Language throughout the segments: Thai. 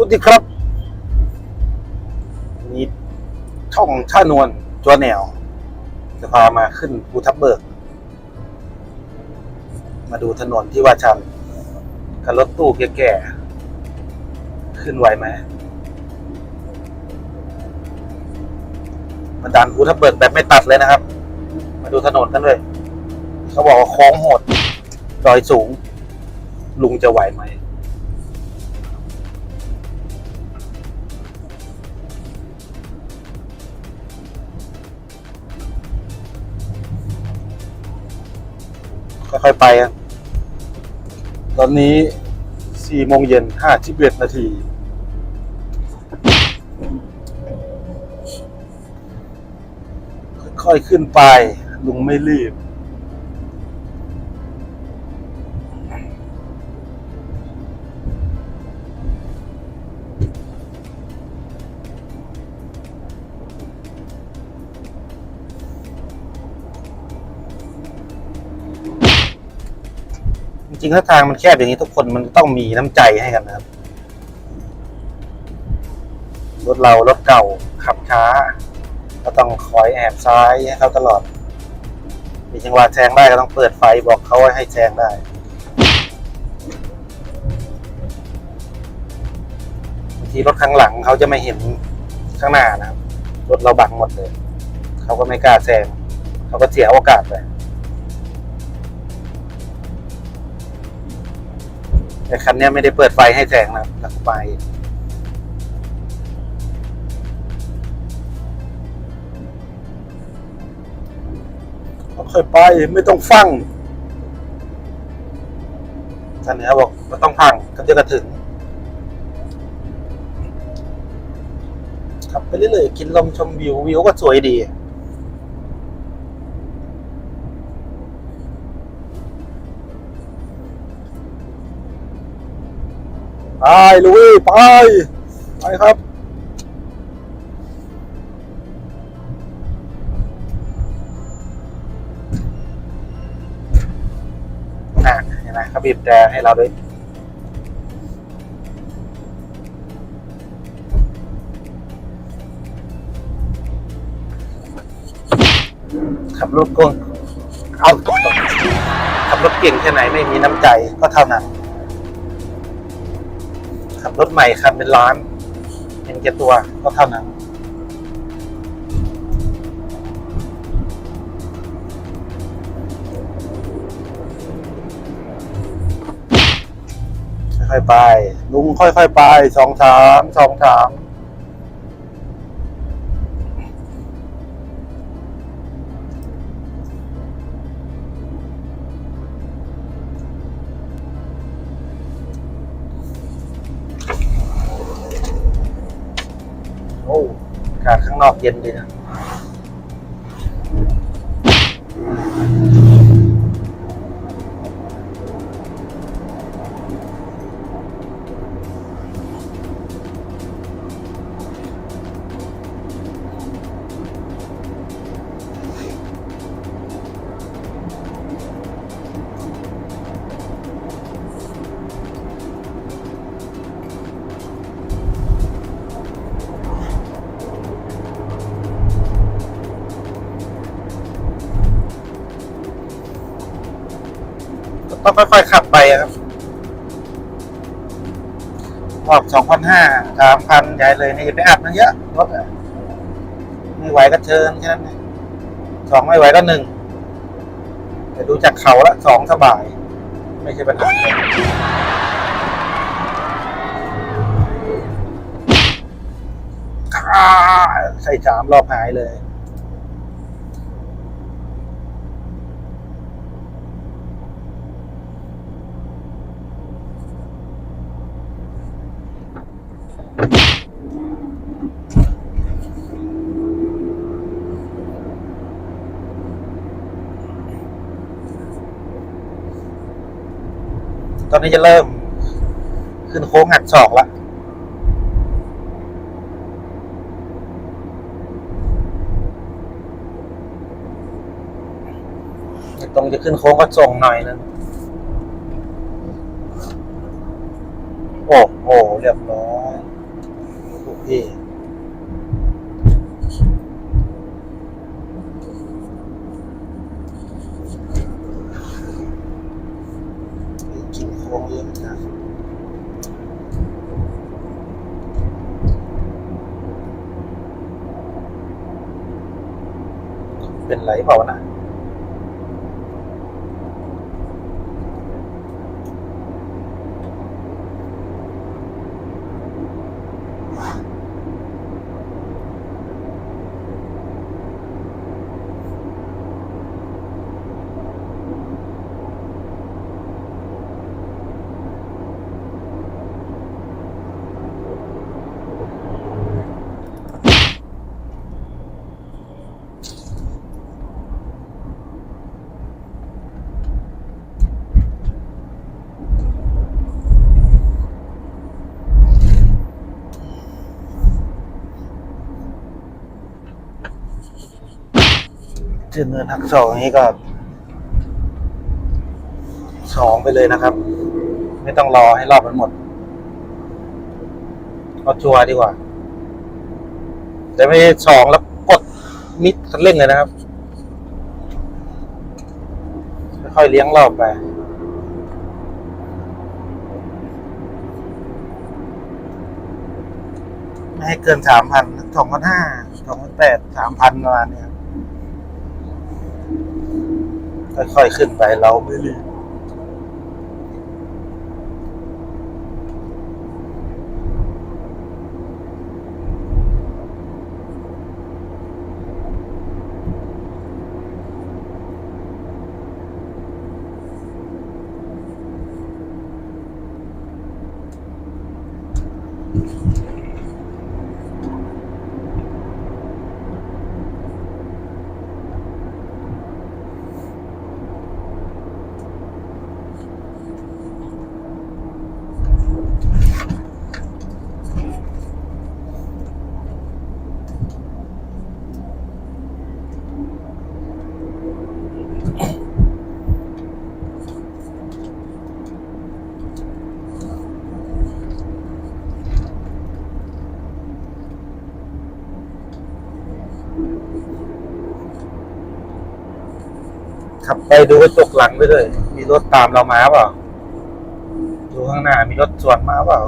สวัสดีครับนี่ช่องชานวลจัวแนว จะพามาขึ้นภูทับเบิก มาดูถนนที่ว่าชันกับรถตู้แก่ๆขึ้นไหวไหมมาดันภูทับเบิกแบบไม่ตัดเลยนะครับ มาดูถนนกันเลยเขาบอกว่าโค้งโหดดอยสูง ลุงจะไหวไหม ค่อยไปครับ ตอนนี้สี่โมงเย็นห้าสิบเอ็ดนาที ค่อยๆขึ้นไปลุงไม่รีบ ริงๆถ้าทางมันแคบอย่างนี้ทุกคนมันต้องมีน้ำใจให้กันนะครับ รถเรารถเก่าขับช้า ก็ต้องคอยแอบซ้ายให้เขาตลอด มีจังหวะแซงได้ก็ต้องเปิดไฟบอกเขาให้แซงได้บางทีรถข้างหลังเขาจะไม่เห็นข้างหน้านะครับ รถเราบังหมดเลย เขาก็ไม่กล้าแซงเขาก็เสียโอกาสไป แต่คันนี้ไม่ได้เปิดไฟให้แซงนะหลังไปค่อยไปไม่ต้องฟังท่านเนี้ยบอกไม่ต้องพังก็จะกระถึงขับไปเรื่อยๆกินลมชมวิววิวก็สวยดี ลุยไป ไปครับ อะเห็นไหมเขาบีบแต่ให้เราด้วยขับรถกงเอาขับรถเก่งแค่ไหนไม่มีน้ำใจก็เท่านั้น ขับรถใหม่คันเป็นล้านเป็นแก่ตัวก็เท่านั้น ค่อยๆไป ลุงค่อยๆไปสองสามสองสาม นอกเย็นดีนะ ต้องค่อยๆขับไปครับบอกสองพันห้าสามพันใหญ่เลยนี่อย่าไปอัดมันเยอะรถไม่ไหวก็เชิญแค่นั้นสองไม่ไหวก็หนึ่งแต่ดูจากเขาละสองสบาย ไม่ใช่ปัญหาอ่าใส่สามรอบหายเลย ตอนนี้จะเริ่ม ขึ้นโค้งหักศอกละตรงจะขึ้นโค้งก็ส่งหน่อยนึงโอ้โหเรียบร้อย พี่ กินโค้งเยอะจังเป็นไรเปล่าวะนะ จืดเนินหักสองนี้ก็สองไปเลยนะครับ ไม่ต้องรอให้รอบมันหมดเอาชัวร์ดีกว่า แต่ไม่สองแล้วกดมิดคันเร่งเลยนะครับค่อยๆเลี้ยงรอบไปไม่ให้เกินสามพันสองพันห้าสองพันแปดสามพันประมาณนี้ครับ ค่อยๆขึ้นไปเราไม่รีบขับ ไปดูกระจกหลังไปด้วย มีรถตามเรามาเปล่า ดูข้างหน้ามีรถสวนมาเปล่า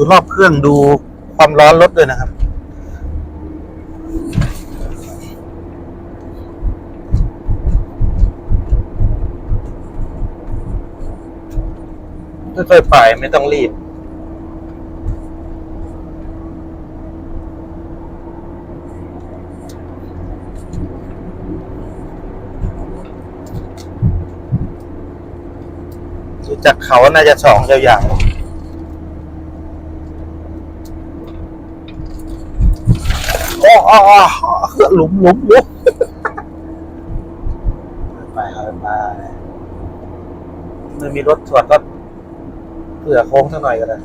ดูรอบเครื่องดูความร้อนรถด้วยนะครับ ค่อยๆไปไม่ต้องรีบดูจากเขาน่าจะสองยาวๆ โอ้อ๋ออ๋อ หลุมหลุมหลุมไปครับไปมันมีรถสวนก็เผื่อโค้งสักหน่อยก็ได้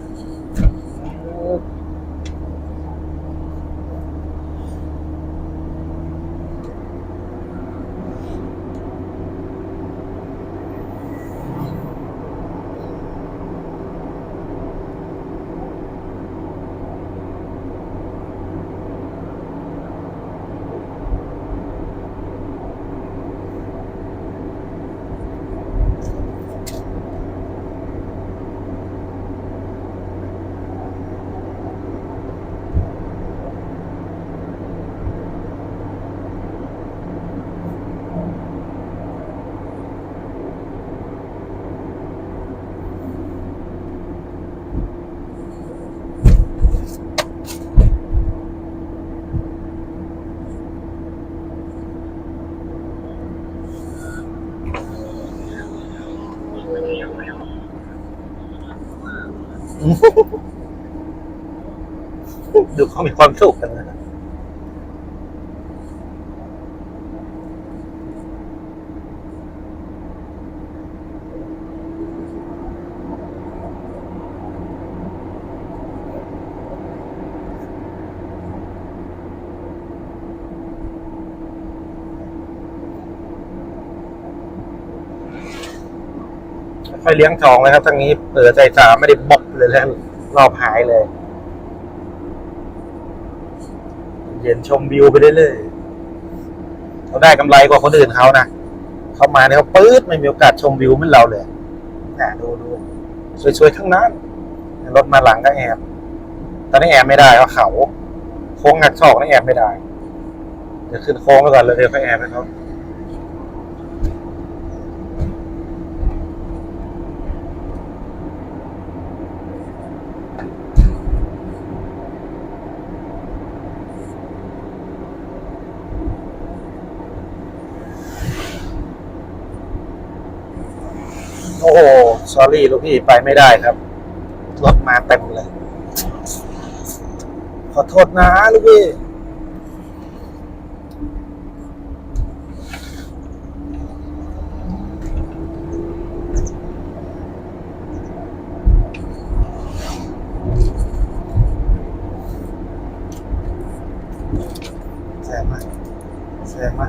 ดูเขามีความสุขกันนะค่อยเลี้ยงทองเลยครับทั้งนี้เปิดใจสามไม่ได้บก เลยแล้วรอบหายเลย เย็นชมวิวไปเรื่อยๆเขาได้กำไรกว่าคนอื่นเขานะเขามาเนี่ยเขาปื๊ดไม่มีโอกาสชมวิวเหมือนเราเลยน่ะดูดูสวยๆทั้งนั้น รถมาหลังก็แอบตอนนี้แอบไม่ได้เพราะเขา โค้งหักศอกนี่แอบไม่ได้ เดี๋ยวขึ้นโค้งไปก่อนเลยเดี๋ยวค่อยแอบให้เขาโอ้โห ส อรี่ลูกพี่ไปไม่ได้ครับ รถมาเต็มเลย ขอโทษนะลูกพี่ แซงมาแซงมา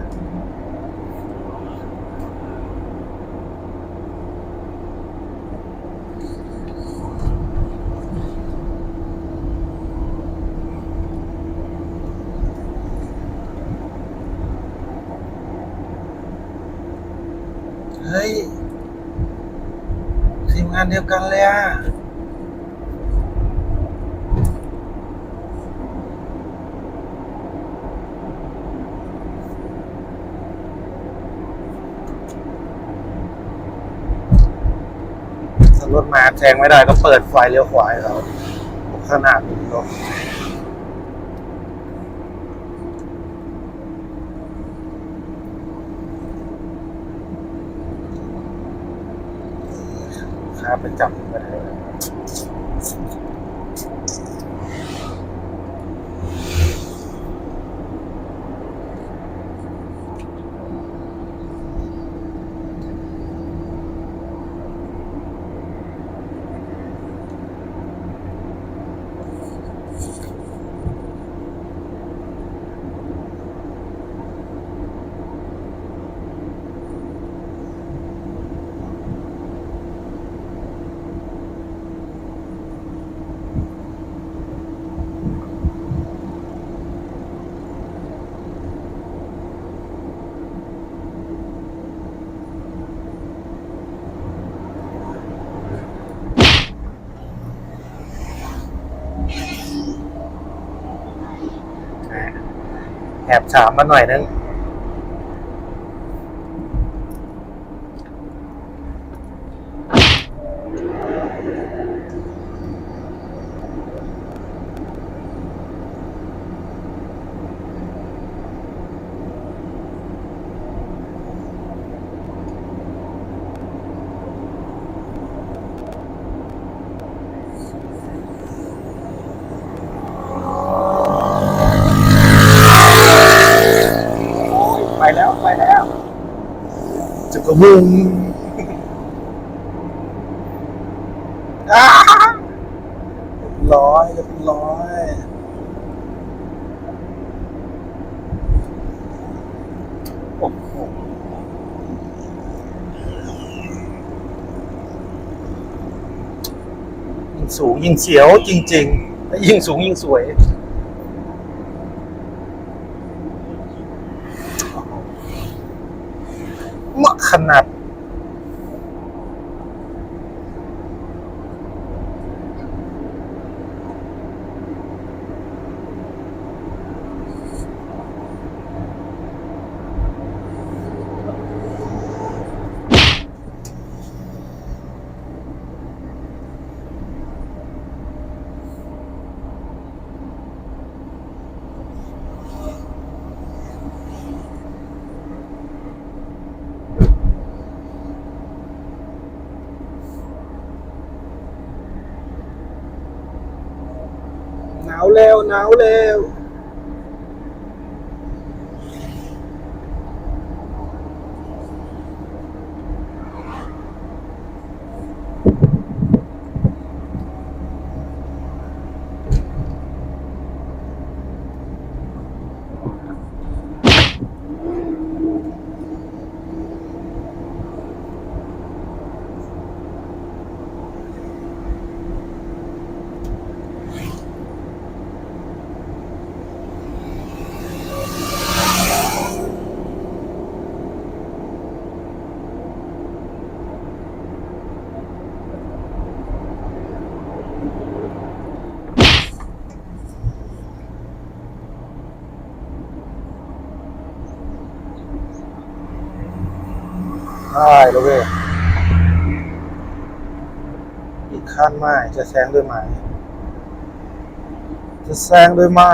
เฮ้ย ทีมงานเดียวกันเลยอะรถมาแซงไม่ได้ก็เปิดไฟเลี้ยวขวาให้เขาขนาดนี้ก็ ค้า อบถามมาหน่อยนึง ไปแล้วไปแล้ว จะกระมุงอ้าเรียบร้อยเรียบร้อยโอ้โหยิ่งสูงยิ่งเสียวจริง ๆ และยิ่งสูงยิ่งสวย มาก ขนาด เร็วหนาวเร็วได้ แล้วเว้ยอีกขั้นไม้จะแซงด้วยไม้จะแซงด้วยไม้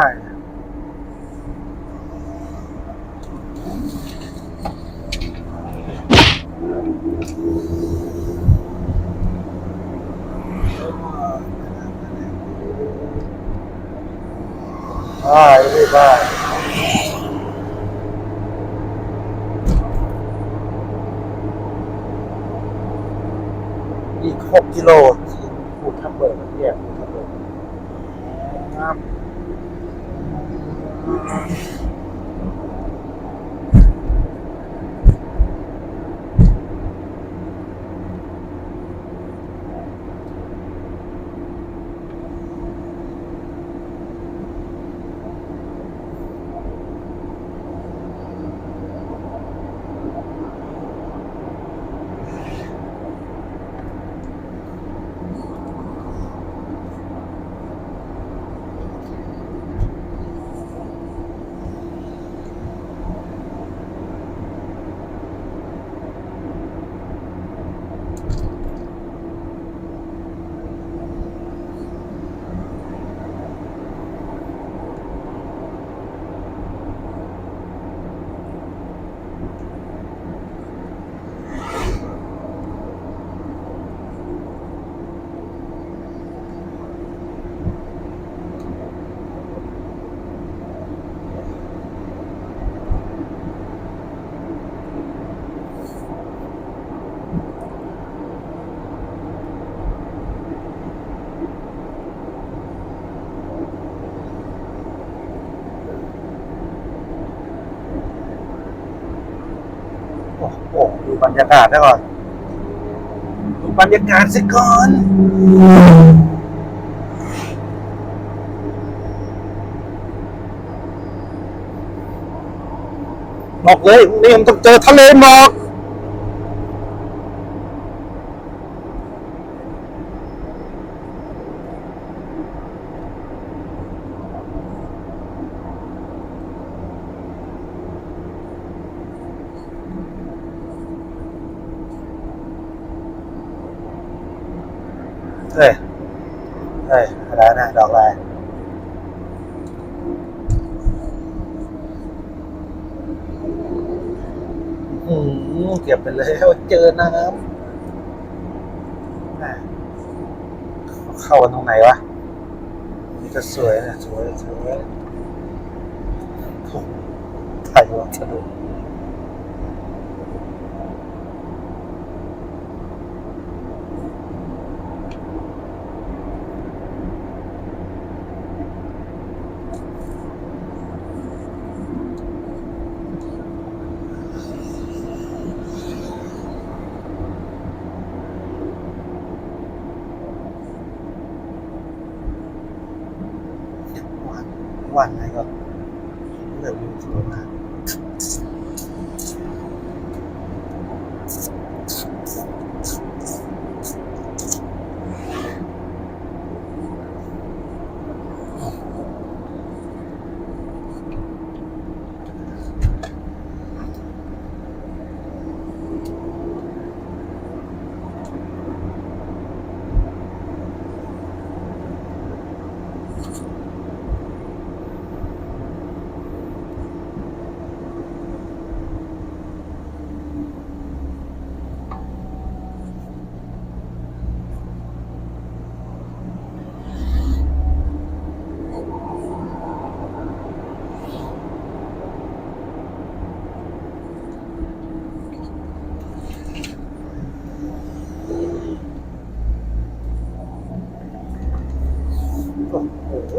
ได้เลยได้ อีกหกกิโลถึงภูทับเบิกแยกภูทับเบิกครับ บรรยากาศซะก่อนดูบรรยากาศซะก่อนบอกเลยนี่มันต้องเจอทะเลหมอกเฮ้ย เฮ้ย อะไรนะ ดอกอะไรอืมเก็บไปแล้วเจอน้ำเข้ากันตรงไหนวะนี่ก็สวยนะ สวย สวยโอ้โหถ่ายวัสดุห วานหวานไงก็เลือกวิวสวยมาก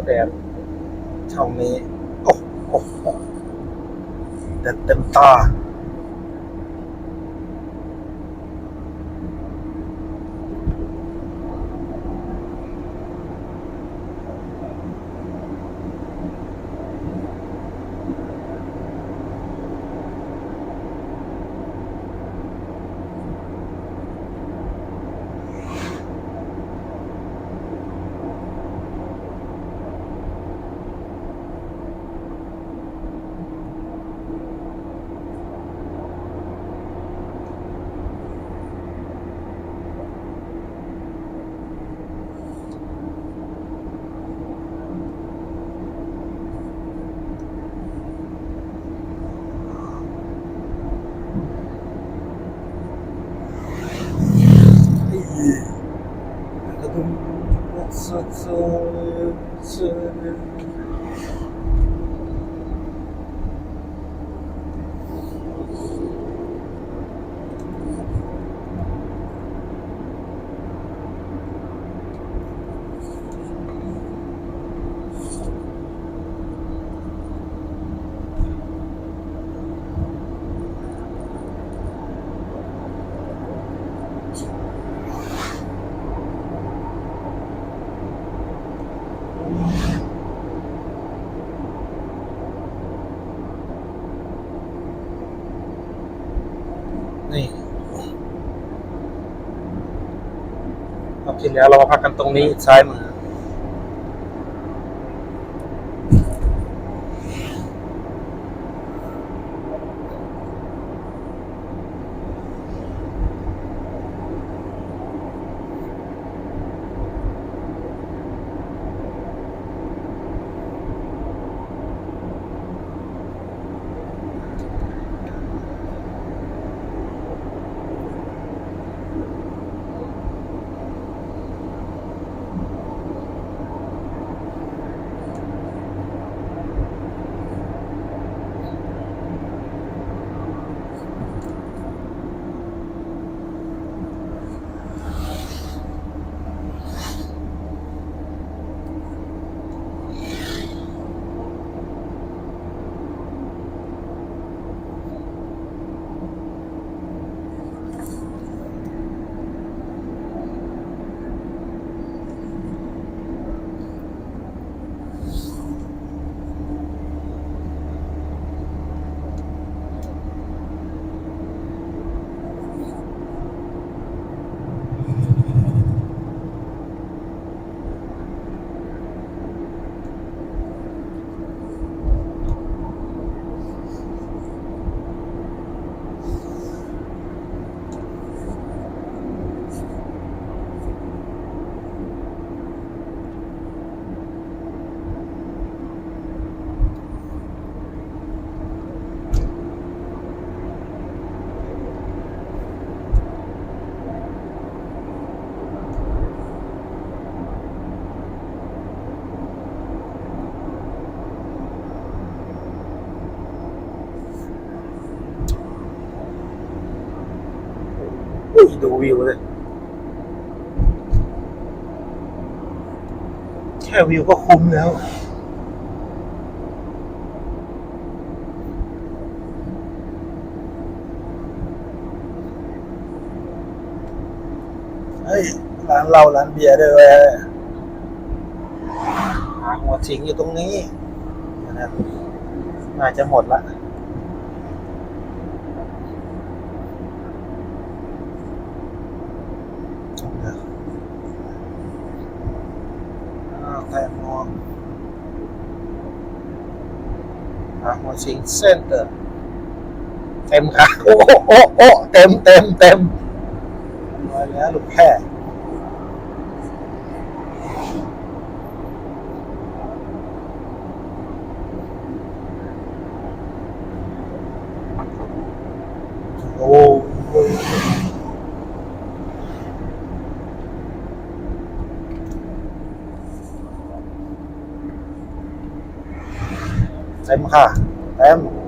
แดดช่องนี้ โอ้โหแดดเต็มตา รอบที่แล้วเรามาพักกันตรงนี้ซ้ายมือ ยดูวิวเลยแค่วิวก็คุ้มแล้ว เฮ้ย ร้านเราร้านเบียร์ด้วยเว้ยหาหัวสิงอยู่ตรงนี้นะน่าจะหมดละ อ่าแตงโม อะหัวชิงเส้นเตอร์เต็มค่ะโอ้โอ้โอ้โอ้เต็มเต็มเต็มมาแล้วลูกแค่โอ้เต็มค่ะ เ